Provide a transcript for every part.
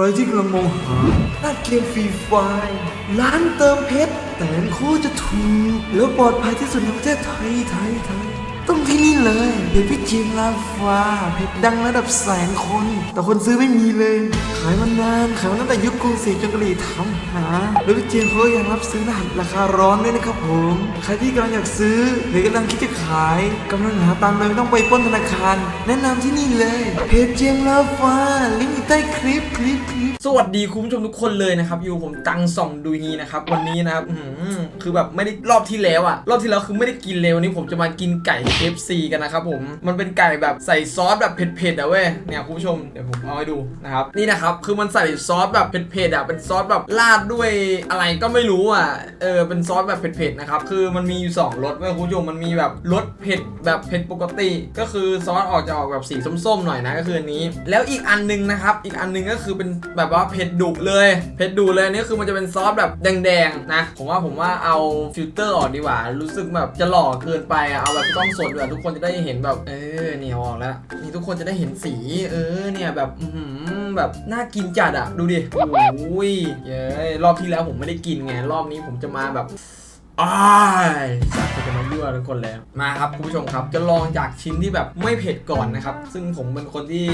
รที่กำลังมองหาร้านเกมฟรีไฟล์ร้านเติมเพชร แต่งคู่จะถูก แล้วปลอดภัยที่สุดในประเทศไทยไทยไทย ต้องที่นี่เลยเพจพี่จิมลาฟ้าเพจดังระดับแสนคน แต่คนซื้อไม่มีเลย ขายมานานขายมาตั้งแต่ยุคกรุงศรีจนกะหรี่ทำหา แล้วพี่เจมเขายังรับซื้อรหัสราคาร้อนด้วยนะครับผม ใครที่กำลังอยากซื้อ หรือกำลังคิดจะขายกำลังหาตังค์เลยไม่ต้องไปป้นธนาคาร แนะนำที่นี่เลยเพจเจมลาฟ้าลิงก์อยู่ใต้คลิปคลิปคลิปสวัสดีคุณผู้ชมทุกคนเลยนะครับอยู่ผมตังส่องดูฮีนะครับวันนี้นะครับคือแบบไม่ได้รอบที่แล้วอะรอบที่แล้วคือไม่ได้กินเลยวันนี้ผมจะมากินไก่ KFC กันนะครับผมมันเป็นไก่แบบใส่ซอสแบบเผ็ดๆอะเว้ยเนี่ยคุณผู้ชมเดี๋ยวผมเอาให้ดูนะครับนี่นะครับคือมันใส่ซอสแบบเผ็ดๆอะเป็นซอสแบบราดด้วยอะไรก็ไม่รู้อะเออเป็นซอสแบบเผ็ดๆนะครับคือมันมีอยู่สองรสเว้ยคุณผู้ชมมันมีแบบรสเผ็ดแบบเผ็ดปกติ ก็คือซอสออกจะออกแบบสีส้มๆหน่อยนะก็คืออันนี้ แล้วอีกอันหนึงนะครับอีกอันนึงก็คือเป็นแบบว่าเผ็ดดุเลย เผ็ดดุเลยนี่คือมันจะเป็นซอสแบบแดงๆนะ ผมว่าผมว่าเอาฟิลเตอร์ออกดีกว่า รู้สึกแบบจะหล่อเกินไปอะเอาแบบกล้องสดแบบทุกคนจะได้เห็นแบบ เออเนี่ยออกแล้วนี่ทุกคนจะได้เห็นสี เออเนี่ยแบบแบบน่ากินจัดอะดูดิโอ้ยเย้รอบที่แล้วผมไม่ได้กินไงรอบนี้ผมจะมาแบบอ้ายสัตว์จะมายั่วทุกคนแล้วมาครับคุณผู้ชมครับ จะลองจากชิ้นที่แบบไม่เผ็ดก่อนนะครับ ซึ่งผมเป็นคนที่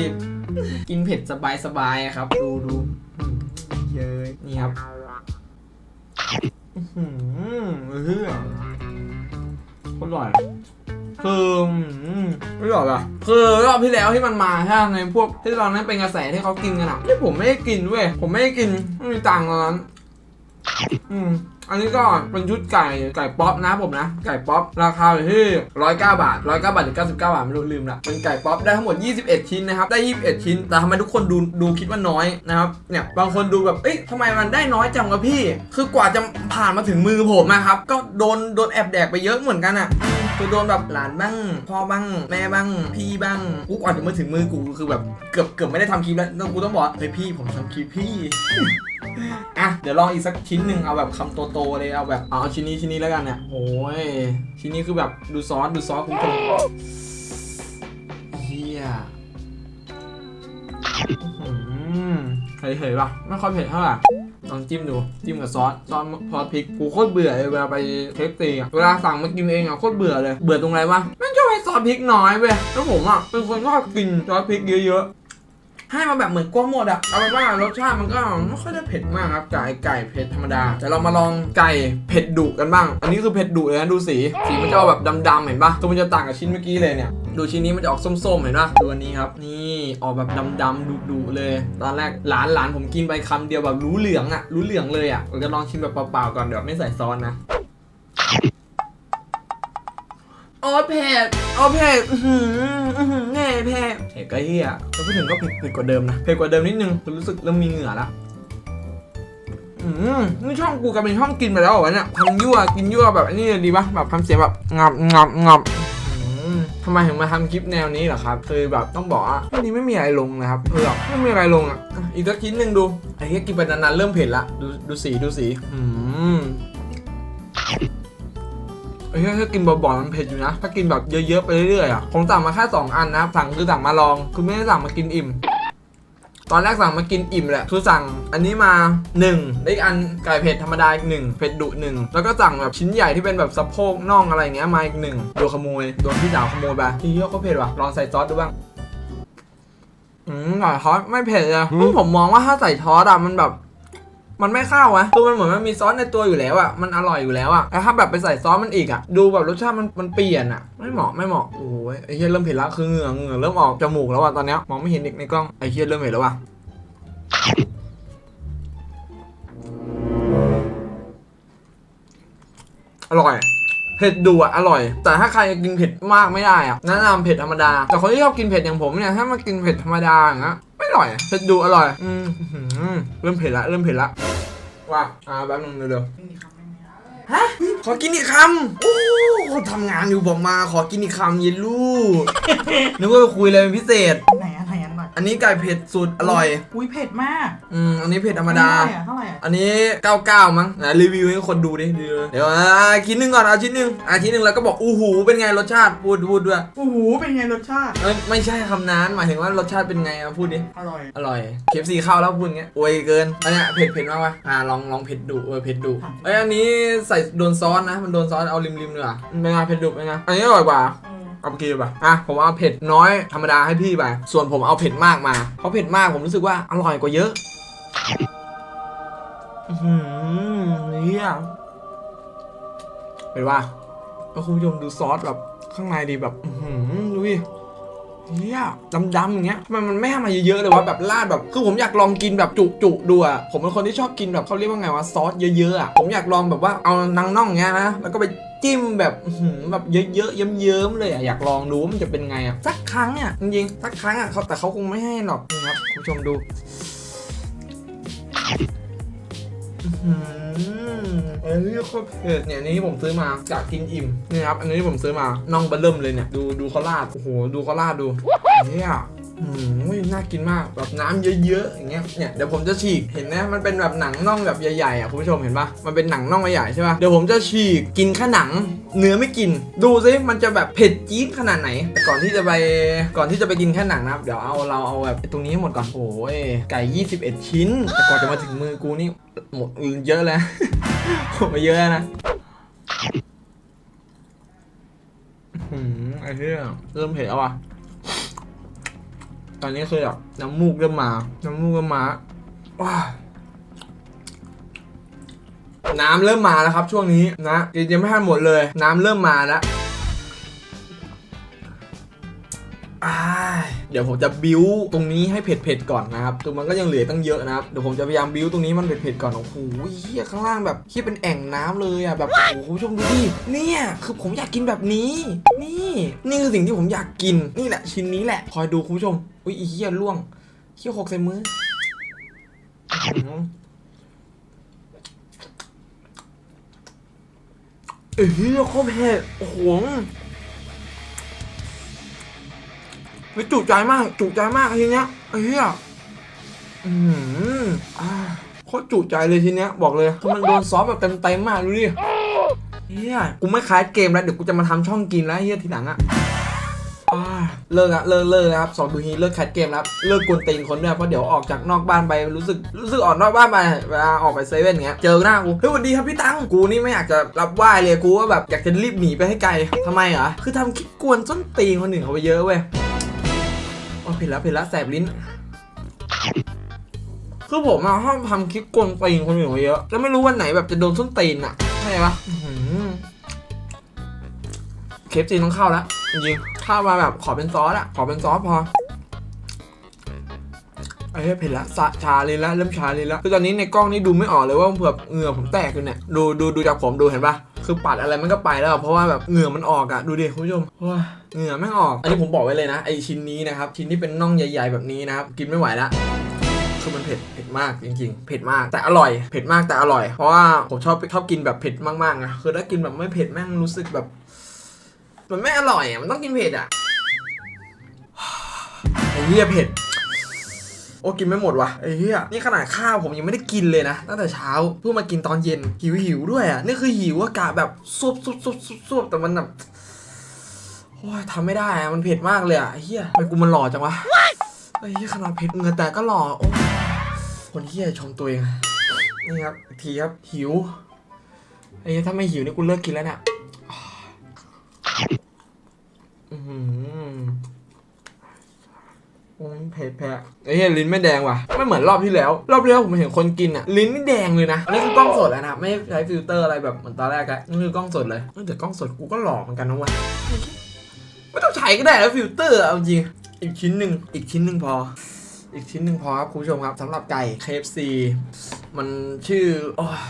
กินเผ็ดสบายๆครับ ดูดู นี่ครับอืมอหือเฮ้ยอร่อยคืออืมไม่บอกอะคือรอบที่แล้วที่มันมาใช่ไหมในพวกที่ตอนนั้นเป็นกระแสที่เขากินกันอะที่ผมไม่ได้กินเว้ยผมไม่ได้กินไม่มีตังค์ตอนนั้น อืม อันนี้ก็เป็นชุดไก่ไก่ป๊อปนะผมนะ ไก่ป๊อปราคาอยู่ที่ร้อยเก้าบาทร้อยเก้าบาทหรือเก้าสิบเก้าบาทไม่รู้ลืมละเป็นไก่ป๊อปได้ทั้งหมด 21 ชิ้นนะครับ ได้ 21 ชิ้น แต่ทำไมทุกคนดูดูคิดว่าน้อยนะครับเนี่ยบางคนดูแบบเอ๊ะทำไมมันได้น้อยจังวะพี่ คือกว่าจะผ่านมาถึงมือผมนะครับก็โดนโดนแอบแดกไปเยอะเหมือนกันอะ คือโดนแบบหลานบ้างพ่อบ้างแม่บ้าง พี่บ้างกูกว่าจะมาถึงมือกูคือแบบเกือบเกือบไม่ได้ทำคลิปแล้วต้องกูต้องบอกเฮ้ยพี่ผมทำคลิปพี่อะเดี๋ยวลองอีกสักชิ้นหนึ่งเอาแบบคำโตๆเลยเอาแบบเอาชิ้นนี้ชิ้นนี้แล้วกันเนี่ยโอ้ยชิ้นนี้คือแบบดูซอสดูซอสคุณผู้ชมเฮียเฉยๆป่ะไม่ค่อยเผ็ดเท่าไหร่ ลองจิ้มดูจิ้มกับซอสซอสพอพริกกูโคตรเบื่อเลยเวลาไปเคฟซีอะเวลาสั่งมากินเองอะโคตรเบื่อเลย เบื่อตรงไหนวะไม่ชอบให้ซอสพริกน้อยเว้ยแล้วผมอะเป็นคนชอบกินซอสพริกเยอะๆ ให้มาแบบเหมือนกล้วหมดอะเอาเป็นว่ารสชาติมันก็ไม่ค่อยได้เผ็ดมากครับไก่ไก่เผ็ดธรรมดาแต่เรามาลองไก่เผ็ดดุกันบ้าง อันนี้คือเผ็ดดุเลยนะดูสีสีมันจะออกแบบดำๆเห็นปะตัวมันจะต่างกับชิ้นเมื่อกี้เลยเนี่ยดูชิ้นนี้มันจะออกส้มๆเห็นปะดูอันนี้ครับ นี่ออกแบบดำๆดุๆเลย ตอนแรกหลานหลานผมกินไปคำเดียวแบบรู้เหลืองอะรู้เหลืองเลยอะเราจะลองชิมแบบเปล่าๆก่อนเดี๋ยวไม่ใส่ซอสนะ อ้เผ็ดโอ้เผ็ดอื้อหืออื้อหือแน่เผ็ดเผ็ดก็เฮียแต่พูดถึงก็เผ็ดเผ็ดกว่าเดิมนะเผ็ดกว่าเดิมนิดนึงคือรู้สึกเริ่มมีเหงื่อละอืมนี่ช่องกูกลายเป็นช่องกินไปแล้วเหรอวะเนี่ยทำยั่วกินยั่วแบบอันนี้เลยดีปะแบบทำเสียงแบบงับงับงับอืมทำไมถึงมาทำคลิปแนวนี้เหรอครับคือแบบต้องบอกว่าวันนี้ไม่มีอะไรลงนะครับเออไม่มีอะไรลงอะอะอีกสักชิ้นหนึ่งดูไอ้เหี้ยกินไปนานๆเริ่มเผ็ดละดูดูสีดูสีอืมไอ้ เหี้ยถ้ากินบ่อยๆมันเผ็ดอยู่นะ ถ้ากินแบบเยอะๆไปเรื่อยๆอะผมสั่งมาแค่2อันนะครับสั่งคือสั่งมาลอง คือไม่ได้สั่งมากินอิ่ม ตอนแรกสั่งมากินอิ่มแหละ คือสั่งอันนี้มา1ได้อีกอันไก่เผ็ดธรรมดาอีกหนึ่งเผ็ดดุหนึ่งแล้วก็สั่งแบบชิ้นใหญ่ที่เป็นแบบสะโพกน่องอะไรเงี้ยมาอีกหนึ่งโดนขโมยโดนพี่สาวขโมยไปที่เหี้ยก็เผ็ดว่ะลองใส่ซอสดูบ้างอืมใส่ซอสไม่เผ็ดเลยผมมองว่าถ้าใส่ซอสอะมันแบบ มันไม่เข้าอะคือมันเหมือนมันมีซอสในตัวอยู่แล้วอะมันอร่อยอยู่แล้วอะแต่ถ้าแบบไปใส่ซอสมันอีกอะดูแบบรสชาติมันมันเปลี่ยนอะไม่เหมาะไม่เหมาะโอ้ยไอ้เฮียเริ่มเผ็ดละคือเหงื่อเหงื่อเริ่มออกจมูกแล้วอะตอนเนี้ยมองไม่เห็นเด็กในกล้องไอ้เฮียเริ่มเผ็ดแล้วว่ะอร่อยเผ็ดดุอะอร่อย แต่ถ้าใครกินเผ็ดมากไม่ได้อะแนะนำเผ็ดธรรมดา แต่คนที่ชอบกินเผ็ดอย่างผมเนี่ยถ้ามากินเผ็ดธรรมดาอย่างเงี้ย ร่อยเผ็ดดุอร่อย อืมอื้อหือเริ่มเผ็ดละเริ่มเผ็ดละว่าอ่าแป๊บนึงเร็วๆฮะขอกินอีกคำโอ้ทำงานอยู่บอกมาขอกินอีกคำเย็นลูก นึกว่าไปคุยอะไรเป็นพิเศษ ไหน อะไรอันบัตรอันนี้ไก่เผ็ดสุดอร่อย อุ้ยเผ็ดมากอืม อันนี้เผ็ดธรรมดา เท่าไหร่อะเท่าไหร่อะอันนี้ 99 มั้งนะรีวิวให้คนดูดิรีวิวเดี๋ยวอะชิ้นหนึ่งก่อนเอาชิ้นหนึ่งอะชิ้นหนึ่งแล้วก็บอกอู้หูเป็นไงรสชาติพูดพูดด้วยโอ้โหเป็นไงรสชาติ เอ้ยไม่ใช่คำนั้นหมายถึงว่ารสชาติเป็นไงอะพูดดิ อร่อยอร่อย เคฟซีเข้าแล้วพูดอย่างเงี้ยอวยเกิน อันเนี้ยเผ็ดเผ็ดมากวะอ่าลองลองเผ็ดดูเออเผ็ดดูค่ะเอ้ยอันนี้ใส่โดนซอสนะ มันโดนซอสเอาริมริมๆดีกว่าเป็นไงเผ็ดดุเป็นไงอันนี้อร่อยกว่าเออ เอาไปกินดีกว่าอะผมเอาเผ็ดน้อยธรรมดาให้พี่ไปส่วนผมเอาเผ็ดมากมาเพราะเผ็ดมากผมรู้สึกว่าอร่อยกว่าเยอะอื้อหือเฮียเป็นว่าแล้วคุณผู้ชมดูซอสแบบข้างในดีแบบอื้อหือดูดิเฮียดำๆอย่างเงี้ยทำไมมันไม่ให้มาเยอะๆเลยว่ะแบบราดแบบคือผมอยากลองกินแบบจุๆดูอะผมเป็นคนที่ชอบกินแบบเขาเรียกว่าไงวะซอสเยอะๆอะผมอยากลองแบบว่าเอานางน่องเงี้ยนะแล้วก็ไป จิ้มแบบอื้อหือแบบเยอะๆเยิ้มๆเลยอะอยากลองดูว่ามันจะเป็นไงอะสักครั้งอะจริงๆสักครั้งอะเขาแต่เขาคงไม่ให้หรอกนะครับคุณผู้ชมดูอืมเอ้ยโคตรเผ็ดเนี่ยอันนี้ผมซื้อมาจากกินอิ่มนี่ครับ อันนี้ผมซื้อมาน่องเบลเริ่มเลยเนี่ย ดูดูเขาราด โอ้โห ดูเขาราดดูเนี่ย อืมน่ากินมากแบบน้ำเยอะๆอย่างเงี้ยเนี่ยเดี๋ยวผมจะฉีกเห็นนะมันเป็นแบบหนังน่องแบบใหญ่ๆอะคุณผู้ชมเห็นปะมันเป็นหนังน่องใหญ่ใช่ปะเดี๋ยวผมจะฉีกกินแค่หนัง เนื้อไม่กิน ดูซิมันจะแบบเผ็ดจี๊ดขนาดไหน ก่อนที่จะไปก่อนที่จะไปกินแค่หนังนะครับเดี๋ยวเอาเราเอาแบบตรงนี้หมดก่อนโอ้ยไก่ 21 ชิ้นแต่ก่อนจะมาถึงมือกูนี่หมดเยอะแล้วหมดไปเยอะนะอื้อหือไอ้เหี้ยเริ่มเผ็ดแล้วอะ ตอนนี้คือแบบน้ำมูกเริ่มมา น้ำมูกเริ่มมาว้าน้ำเริ่มมาแล้วครับช่วงนี้นะยังไม่ทันหมดเลย น้ำเริ่มมาแล้ว เดี๋ยวผมจะบิ้วตรงนี้ให้เผ็ดๆก่อนนะครับตัวมันก็ยังเหลือตั้งเยอะนะครับเดี๋ยวผมจะพยายามบิ้วตรงนี้มันเผ็ดๆก่อนโอ้โหเฮียข้างล่างแบบเฮียเป็นแอ่งน้ำเลยอะแบบโอ้โหคุณผู้ชมดูดิเนี่ยคือผมอยากกินแบบนี้ นี่ นี่คือสิ่งที่ผมอยากกินนี่แหละ ชิ้นนี้แหละคอยดูคุณผู้ชมอุ้ยอีเฮียล่วงเฮียหกใส่มืออื้อหือเอ้ยเฮียโคตรเผ็ดโอ้โห ไม่จุใจมาก จุใจมากทีเนี้ยไอ้เหี้ยอืมอ่าโคตรจุใจเลยทีเนี้ยบอกเลยคือมันโดนซอสแบบเต็มเต็มๆมากดูดิเฮียกูไม่คล้ายเกมแล้วเดี๋ยวกูจะมาทำช่องกินแล้วเฮียทีหลังอะอ่าเลิกอะเลิกเลิกนะครับสองดูฮีเลิกแคสเกมแล้วเลิกกวนตีนคนด้วยเพราะเดี๋ยวออกจากนอกบ้านไปรู้สึกรู้สึกออกนอกบ้านไปเวลาออกไปเซเว่นเงี้ยเจอหน้ากูเฮ้ยสวัสดีครับพี่ตังกูนี่ไม่อยากจะรับไหว้เลยกูว่าแบบอยากจะรีบหนีไปให้ไกลทำไมเหรอคือทำคลิปกวนส้นตีนคนอื่นเขาไปเยอะเว้ย โอ้ผิดแล้วผิดแล้วแสบลิ้น คือผมอะห้องทำคลิปกวนตีนคนอื่นมาเยอะ แล้วไม่รู้วันไหนแบบจะโดนส้นตีนอะใช่ปะเคฟซีต้องเข้าแล้วจริงๆข้ามาแบบขอเป็นซอสอะขอเป็นซอสพอไอ้เหี้ยเผ็ดละสะชาเลยละเริ่มชาเลยละคือตอนนี้ในกล้องนี่ดูไม่ออกเลยว่าเผื่อเหงื่อผมแตกอยู่เนี่ยดูดูดูจากผมดูเห็นปะ คือปัดอะไรมันก็ไปแล้ว เพราะว่าแบบเหงื่อมันออกอะดูดิคุณผู้ชมว้าเหงื่อไม่งออก อันนี้ผมบอกไว้เลยนะไอชิ้นนี้นะครับชิ้นที่เป็นน่องใหญ่ ๆ แบบนี้นะครับกินไม่ไหวละคือมันเผ็ดเผ็ดมากจริงๆ เผ็ดมากแต่อร่อย เผ็ดมากแต่อร่อย เพราะว่าผมชอบชอบกินแบบเผ็ดมากๆนะคือถ้ากินแบบไม่เผ็ดแม่งรู้สึกแบบ มันไม่อร่อยอะมันต้องกินเผ็ดอะไอ้เหี้ยเผ็ด โอ้กินไม่หมดวะไอ้เหี้ยนี่ขนาดข้าวผมยังไม่ได้กินเลยนะตั้งแต่เช้าเพิ่งมากินตอนเย็นหิวหิวด้วยอะนี่คือหิวอากาศแบบซวบซวบซวบซวบซวบแต่มันแบบโอ้ยทำไม่ได้อะมันเผ็ดมากเลยอะไอ้เหี้ยทำไมกูมันหล่อจังวะไอ้เหี้ยขนาดเผ็ดเงือแต่ก็หล่อโอ้คนเหี้ยชมตัวเองนี่ครับทีครับหิวไอ้เหี้ยถ้าไม่หิวนี่กูเลิกกินแล้วเนี่ยอือหือ โอ้ยเผ็ดแพ้ไอ้เหี้ยลิ้นไม่แดงว่ะ ไม่เหมือนรอบที่แล้ว รอบที่แล้วผมเห็นคนกินอะ ลิ้นนี่แดงเลยนะ อันนี้คือกล้องสดแล้วนะครับไม่ใช้ฟิลเตอร์อะไรแบบเหมือนตอนแรกอะนี่คือกล้องสดเลยเออแต่กล้องสดกูก็หล่อเหมือนกันนะวะไม่ต้องใช้ก็ได้แล้วฟิลเตอร์เอาจริง อีกชิ้นหนึ่งอีกชิ้นหนึ่งพอ อีกชิ้นหนึ่งพอครับคุณผู้ชมครับสำหรับไก่ KFC มันชื่อโอ้ย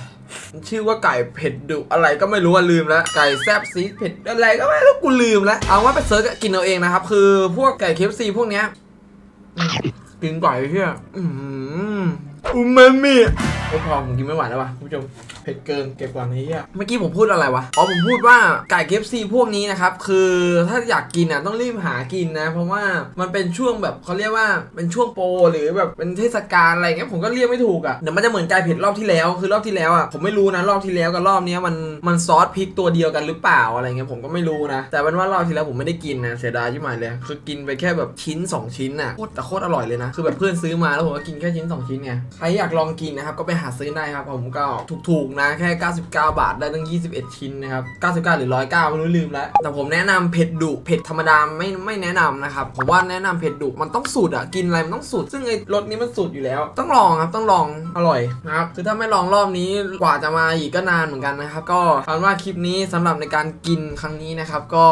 มันชื่อว่าไก่เผ็ดดุอะไรก็ไม่รู้ว่าลืมแล้ว ไก่แซบซีเผ็ดอะไรก็ไม่รู้กูลืมแล้ว เอาว่าไปเซิร์ชกินเอาเองนะครับ คือพวกไก่ KFC พวกเนี้ย อืมกินไก่เที่ยอืม อูมามิไม่พอผมกินไม่ไหวแล้วว่ะคุณผู้ชมเผ็ดเกินเก็บก่อนนี้อะเมื่อกี้ผมพูดอะไรวะอ๋อผมพูดว่าไก่ KFC พวกนี้นะครับ คือถ้าอยากกินอะต้องรีบหากินนะ เพราะว่ามันเป็นช่วงแบบเขาเรียกว่าเป็นช่วงโปรหรือแบบเป็นเทศกาลอะไรเงี้ยผมก็เรียกไม่ถูกอะเดี๋ยวมันจะเหมือนไก่เผ็ดรอบที่แล้วคือรอบที่แล้วอะผมไม่รู้นะรอบที่แล้วกับรอบนี้มันมันซอสพริกตัวเดียวกันหรือเปล่าอะไรเงี้ยผมก็ไม่รู้นะ แต่เป็นว่ารอบที่แล้วผมไม่ได้กินนะเสียดายชิบหมายเลย คือกินไปแค่แบบชิ้น 2 ชิ้นน่ะโคตรแต่โคตรอร่อยเลยนะคือแบบเพื่อนซื้อมาแล้วผมก็กินแค่ชิ้น 2 ชิ้นไงใครอยากลองกินนะครับ ก็ไปหาซื้อได้ครับผมก็ถูกๆนะแค่ 99 บาทได้ตั้ง 21 ชิ้นนะครับ 99 หรือ 109ไม่รู้ลืมแล้ว แต่ผมแนะนำเผ็ดดุเผ็ดธรรมดาไม่ไม่แนะนำนะครับผมว่าแนะนำเผ็ดดุมันต้องสูตรอะกินอะไรมันต้องสูตรซึ่งไอ้รสนี้มันสูตรอยู่แล้ว ต้องลองครับต้องลองอร่อยนะครับคือถ้าไม่ลองรอบนี้กว่าจะมาอีกก็นานเหมือนกันนะครับก็เอาเป็นว่าคลิปนี้สำหรับในการกินครั้งนี้นะครับก็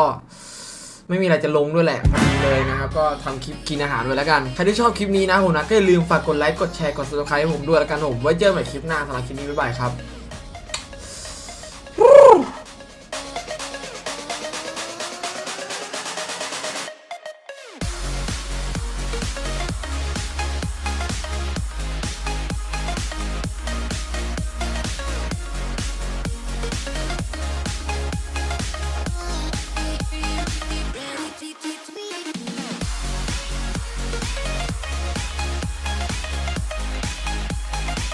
ไม่มีอะไรจะลงด้วยแหละพอดีเลยนะครับ ก็ทำคลิปกินอาหารไว้แล้วกัน ใครที่ชอบคลิปนี้นะผมนะก็อย่าลืมฝากกดไลค์ กดแชร์ กดซับสไครต์ให้ผมด้วยแล้วกันผม ไว้เจอใหม่คลิปหน้าสำหรับคลิปนี้บ๊ายบายครับ